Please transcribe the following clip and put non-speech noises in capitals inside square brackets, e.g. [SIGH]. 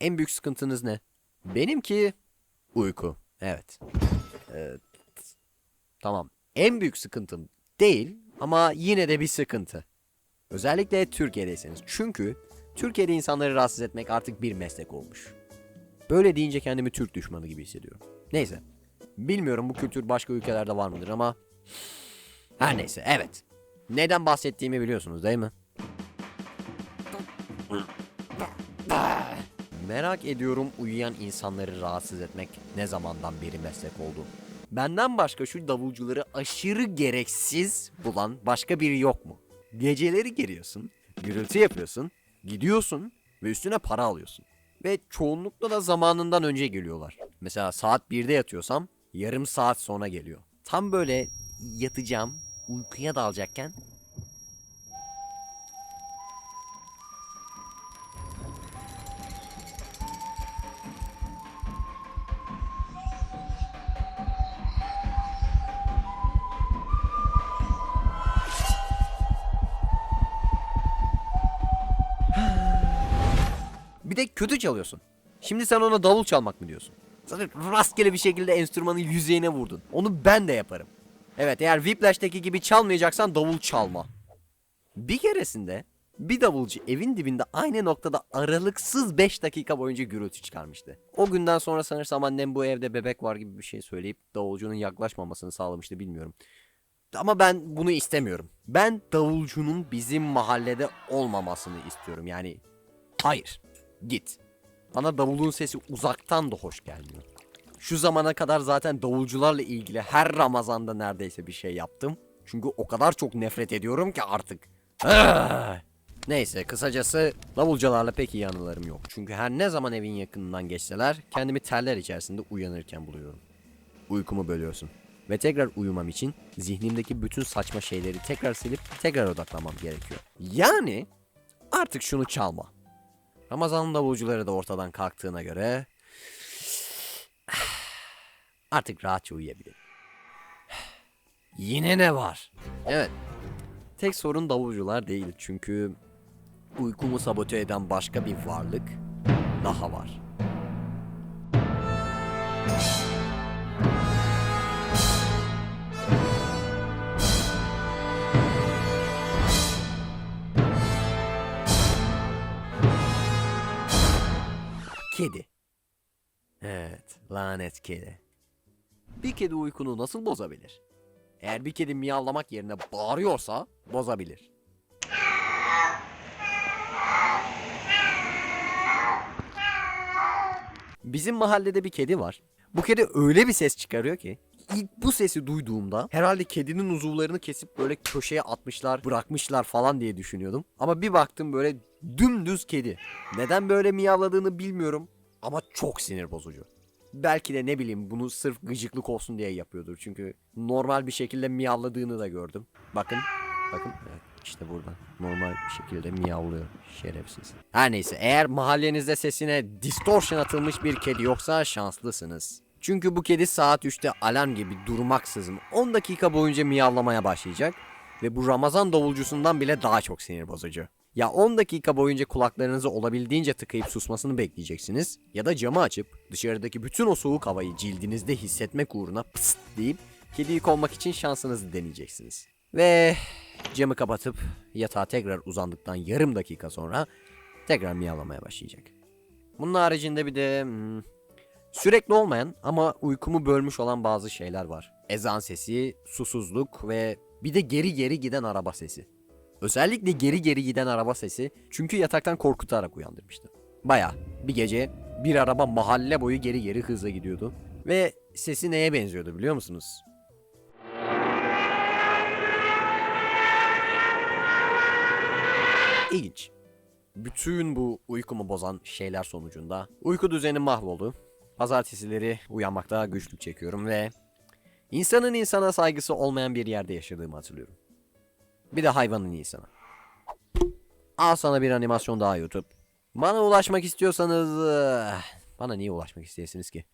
En büyük sıkıntınız ne? Benimki uyku. Evet. Ee, tamam. En büyük sıkıntım değil ama yine de bir sıkıntı. Özellikle Türkiye'deyseniz. Çünkü Türkiye'de insanları rahatsız etmek artık bir meslek olmuş. Böyle deyince kendimi Türk düşmanı gibi hissediyorum. Neyse. Bilmiyorum bu kültür başka ülkelerde var mıdır ama... Her neyse evet. Neden bahsettiğimi biliyorsunuz değil mi? Merak ediyorum uyuyan insanları rahatsız etmek ne zamandan beri meslek oldu. Benden başka şu davulcuları aşırı gereksiz bulan başka biri yok mu? Geceleri geliyorsun, gürültü yapıyorsun, gidiyorsun ve üstüne para alıyorsun. Ve çoğunlukla da zamanından önce geliyorlar. Mesela saat 1'de yatıyorsam yarım saat sonra geliyor. Tam böyle yatacağım, uykuya dalacakken Bir de kötü çalıyorsun. Şimdi sen ona davul çalmak mı diyorsun? Zaten rastgele bir şekilde enstrümanın yüzeyine vurdun. Onu ben de yaparım. Evet eğer Whiplash'taki gibi çalmayacaksan davul çalma. Bir keresinde bir davulcu evin dibinde aynı noktada aralıksız 5 dakika boyunca gürültü çıkarmıştı. O günden sonra sanırsam annem bu evde bebek var gibi bir şey söyleyip davulcunun yaklaşmamasını sağlamıştı bilmiyorum. Ama ben bunu istemiyorum. Ben davulcunun bizim mahallede olmamasını istiyorum. Yani hayır. Git. Bana davulun sesi uzaktan da hoş gelmiyor. Şu zamana kadar zaten davulcularla ilgili her Ramazan'da neredeyse bir şey yaptım. Çünkü o kadar çok nefret ediyorum ki artık. Neyse kısacası davulcularla pek iyi anılarım yok. Çünkü her ne zaman evin yakınından geçseler kendimi terler içerisinde uyanırken buluyorum. Uykumu bölüyorsun. Ve tekrar uyumam için zihnimdeki bütün saçma şeyleri tekrar silip tekrar odaklamam gerekiyor. Yani artık şunu çalma. Ramazan'ın davulcuları da ortadan kalktığına göre [SIGHS] artık rahatça uyuyabilirim. [SIGHS] Yine ne var? Evet. Tek sorun davulcular değil çünkü uykumu sabote eden başka bir varlık daha var. Kedi. Evet, lanet kedi. Bir kedi uykunu nasıl bozabilir? Eğer bir kedi miyavlamak yerine bağırıyorsa bozabilir. Bizim mahallede bir kedi var. Bu kedi öyle bir ses çıkarıyor ki ilk bu sesi duyduğumda herhalde kedinin uzuvlarını kesip böyle köşeye atmışlar, bırakmışlar falan diye düşünüyordum. Ama bir baktım böyle dümdüz kedi. Neden böyle miyavladığını bilmiyorum ama çok sinir bozucu. Belki de ne bileyim bunu sırf gıcıklık olsun diye yapıyordur. Çünkü normal bir şekilde miyavladığını da gördüm. Bakın. Bakın. İşte burada. Normal bir şekilde miyavlıyor. Şerefsiz. Her neyse eğer mahallenizde sesine distortion atılmış bir kedi yoksa şanslısınız. Çünkü bu kedi saat 3'te alarm gibi durmaksızın 10 dakika boyunca miyavlamaya başlayacak. Ve bu Ramazan davulcusundan bile daha çok sinir bozucu. Ya 10 dakika boyunca kulaklarınızı olabildiğince tıkayıp susmasını bekleyeceksiniz ya da camı açıp dışarıdaki bütün o soğuk havayı cildinizde hissetmek uğruna pıst deyip kediyi kovmak için şansınızı deneyeceksiniz. Ve camı kapatıp yatağa tekrar uzandıktan yarım dakika sonra tekrar miyavlamaya başlayacak. Bunun haricinde bir de hmm, sürekli olmayan ama uykumu bölmüş olan bazı şeyler var. Ezan sesi, susuzluk ve bir de geri geri giden araba sesi. Özellikle geri geri giden araba sesi çünkü yataktan korkutarak uyandırmıştı. Baya bir gece bir araba mahalle boyu geri geri hızla gidiyordu. Ve sesi neye benziyordu biliyor musunuz? İlginç. Bütün bu uykumu bozan şeyler sonucunda uyku düzeni mahvoldu. Pazartesileri uyanmakta güçlük çekiyorum ve insanın insana saygısı olmayan bir yerde yaşadığımı hatırlıyorum. Bir de hayvanın insana. Al sana bir animasyon daha YouTube. Bana ulaşmak istiyorsanız... eh, Bana niye ulaşmak isteyesiniz ki?